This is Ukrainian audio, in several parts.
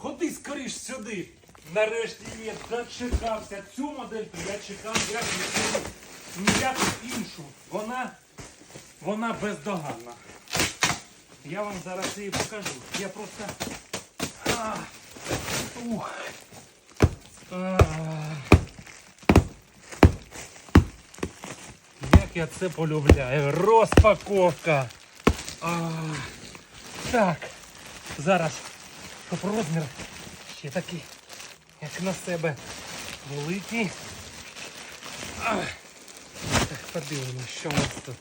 Ходи скоріш сюди. Нарешті я дочекався. Цю модельку я чекав як ніяку, іншу. Вона, вона бездоганна. Я вам зараз її покажу. Я просто. А, ух. А. Як я це полюбляю. Розпаковка. А, так. Зараз, щоб розмір ще такий, як на себе великий. Так, подивимось, що у нас тут.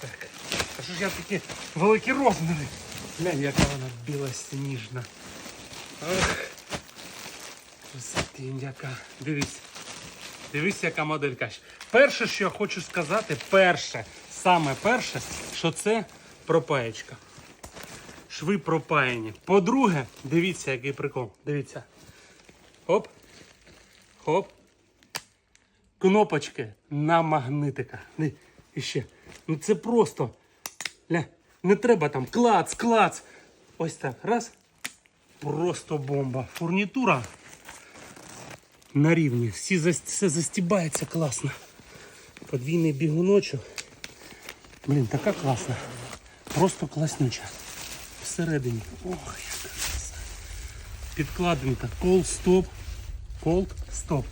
Так. А що ж я такі великі розміри? Глянь, яка вона білосніжна. Ох. Красотень яка. Дивись. Дивись, яка моделька. Перше, що я хочу сказати, перше, саме перше, що це пропаєчка. Шви пропаяні. По-друге, дивіться, який прикол. Дивіться. Хоп. Хоп. Кнопочки на магнитиках. І ще. Ну це просто. Ля, не треба там клац, клац. Ось так. Раз. Просто бомба. Фурнітура на рівні. Всі все застібається класно. Подвійний бігуночок. Блін, така класна. Просто класнюча. Всередині. Ох, краса. Підкладинка. Cold стоп. Cold стоп.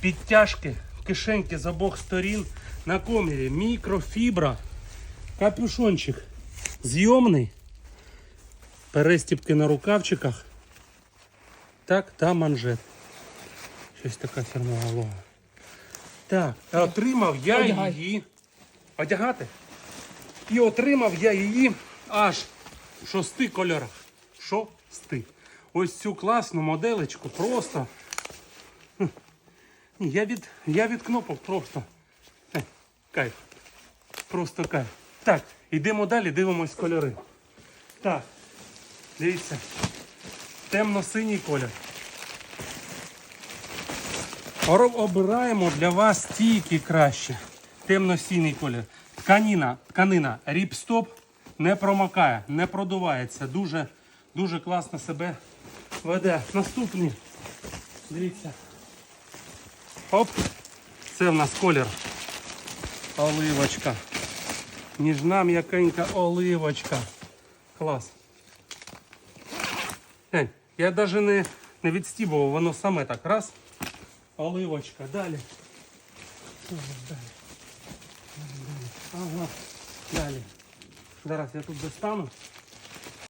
Підтяжки, кишеньки з обох сторін. На комірі мікрофібра. Капюшончик. Зйомний. Перестіпки на рукавчиках. Так, та манжет. Щось така фірмова лога. Так, отримав я Одягай. її. Одягати? І отримав я її аж в шести кольорах. Шости. Ось цю класну моделечку просто. Я від, я від кнопок просто. Е, кайф. Просто кайф. Так, йдемо далі, дивимось кольори. Так, дивіться. Темно-синій колір. Обираємо для вас тільки краще. Темно-синій колір. Тканіна, тканина ріпстоп не промокає, не продувається. Дуже, дуже класно себе веде. Наступний. Дивіться. Оп. Це в нас колір. Оливочка. Ніжна м'якенька оливочка. Клас. Глянь, я навіть не, не відстібував, воно саме так. Раз. Оливочка. Далі? Далі, далі. Ага. Далі. Зараз я тут достану.